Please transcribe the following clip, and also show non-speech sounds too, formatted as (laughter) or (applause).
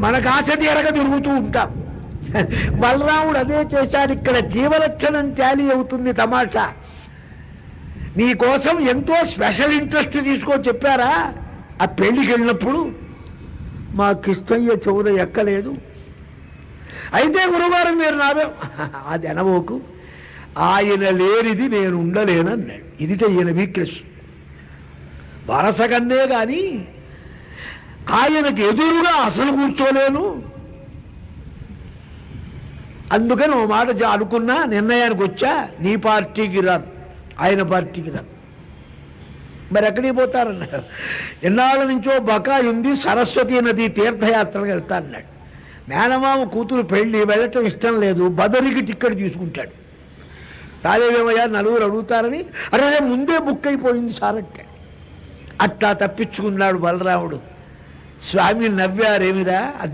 మనకు ఆశ తీరక తిరుగుతూ ఉంటాం. బలరాముడు అదే చేశాడు. ఇక్కడ జీవలక్షణం టాలీ అవుతుంది తమాషా. నీ కోసం ఎంతో స్పెషల్ ఇంట్రెస్ట్ తీసుకొని చెప్పారా? ఆ పెళ్ళికి వెళ్ళినప్పుడు మా కిష్టయ్య చెవుల ఎక్కలేదు. అయితే గురువారం మీరు నావే (laughs) అది అనబోకు. ఆయన లేనిది నేను ఉండలేనన్నాడు. ఇదిట ఈయన వీక్నెస్. వరసగన్నే కానీ ఆయనకు ఎదురుగా అసలు కూర్చోలేను. అందుకని ఓ మాట అనుకున్నా నిర్ణయానికి వచ్చా నీ పార్టీకి రాదు ఆయన పార్టీకి రాదు మరి ఎక్కడికి పోతారన్నారు ఎన్నాళ్ళ నుంచో బకాయి ఉంది సరస్వతి నది తీర్థయాత్రలకు వెళ్తా అన్నాడు. మేనమామ కూతురు పెళ్ళి వెళ్ళటం ఇష్టం లేదు బదరికి టిక్కెట్ తీసుకుంటాడు. రాలేదేమయ్యా నలుగురు అడుగుతారని అరే ముందే బుక్ అయిపోయింది సార్ అంటే. అట్లా తప్పించుకున్నాడు బలరాముడు. స్వామి నవ్వారేమిరా?